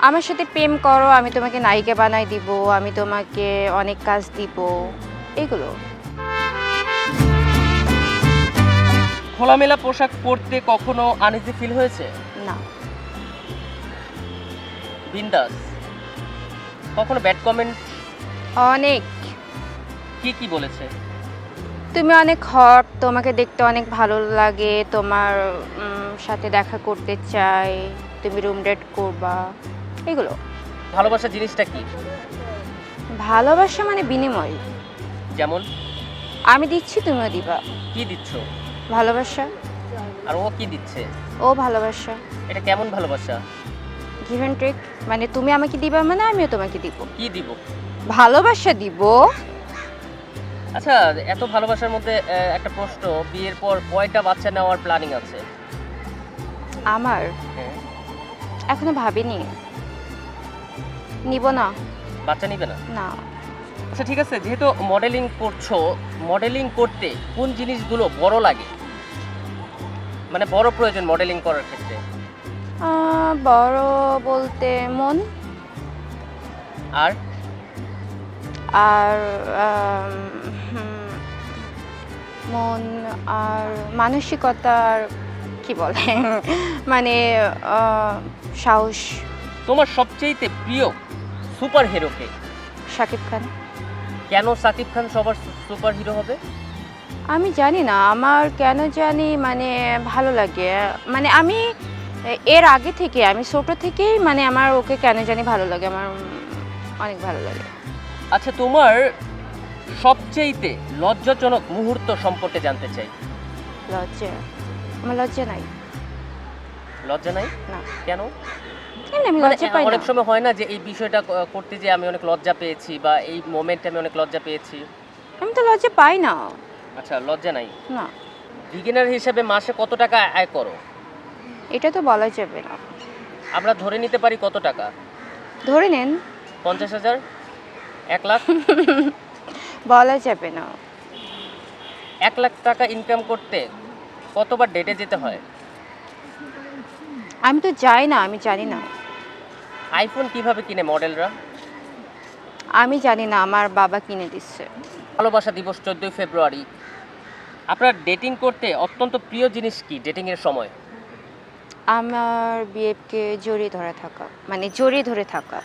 আমার সাথে প্রেম করো আমি তোমাকে নায়িকা বানাই দিব আমি তোমাকে অনেক কাজ দিব। এগুলো। খোলামেলা পোশাক পরতে কখনো আনইজি ফিল হয়েছে? না। বিন্দাস। কখনো ব্যাড কমেন্ট অনেক। কি কি বলেছে? তুমি অনেক হট তোমাকে দেখতে অনেক ভালো লাগে তোমার সাথে দেখা করতে চাই তুমি রুম ডেট করবা। এগুলো। ভালোবাসা জিনিসটা কি? ভালোবাসা মানে বিনিময়। যেমন? আমি দিচ্ছি তুমিও দিবা। কি দিচ্ছ? ভালোবাসা। আর ও কি দিচ্ছে? ও ভালোবাসা। এটা কেমন ভালোবাসা? গিভ অ্যান্ড টেক মানে তুমি আমাকে দিবা মানে আমিও তোমাকে দিব। কি দিব? ভালোবাসা দিব। আচ্ছা এত ভালোবাসার মধ্যে আহ, একটা প্রশ্ন বিয়ের পর কয়টা বাচ্চা নেওয়ার প্ল্যানিং আছে? আমার? হ্যাঁ। এখনও ভাবিনি। নিব না। বাচ্চা নিবে না? না। আচ্ছা ঠিক আছে যেহেতু মডেলিং করছ মডেলিং করতে কোন জিনিসগুলো বড় লাগে? মানে বড় প্রয়োজন মডেলিং করার ক্ষেত্রে? বড় বলতে মন। আর? আর মন আর মানসিকতা আর কি বলে? মানে সাহস। তোমার সবচেয়েতে প্রিয় সুপার হিরোকে শাকিব খান। কেন সাকিব খান সবার সুপার হিরো হবে? আমি জানি না আমার কেন জানি মানে ভালো লাগে। মানে আমি এর আগে থেকে আমি ছোট থেকেই মানে আমার ওকে কেন জানি ভালো লাগে আমার অনেক ভালো লাগে। আচ্ছা তোমার সবচেয়েতে লজ্জাজনক মুহূর্ত সম্পর্কে জানতে চাই। লজ্জা? আমার লজ্জা নাই। লজ্জা নাই? না। কেন? মানে অনেক সময় হয় না যে এই বিষয়টা করতে যে আমি অনেক লজ্জা পেয়েছি বা এই মোমেন্টে আমি অনেক লজ্জা পেয়েছি? আমি তো লজ্জা পাই না। আচ্ছা লজ্জা নাই। না। বিগিনার হিসেবে মাসে কত টাকা আয় করো? এটা তো বলা যাবে না। আমরা ধরে নিতে পারি কত টাকা? ধরে নেন। পঞ্চাশ হাজার? এক লাখ? বলা যাবে না। এক লাখ টাকা ইনকাম করতে কতবার ডেটে যেতে হয়? আমি তো যাই না আমি জানি না। আইফোন কীভাবে কিনে মডেলরা আমি জানি না আমার বাবা কিনে দিচ্ছে। ভালোবাসা দিবস চোদ্দোই ফেব্রুয়ারি। আপনার ডেটিং করতে অত্যন্ত প্রিয় জিনিস কি ডেটিংয়ের সময়? আমার বিএফকে জড়িয়ে ধরে থাকা মানে জড়িয়ে ধরে থাকা।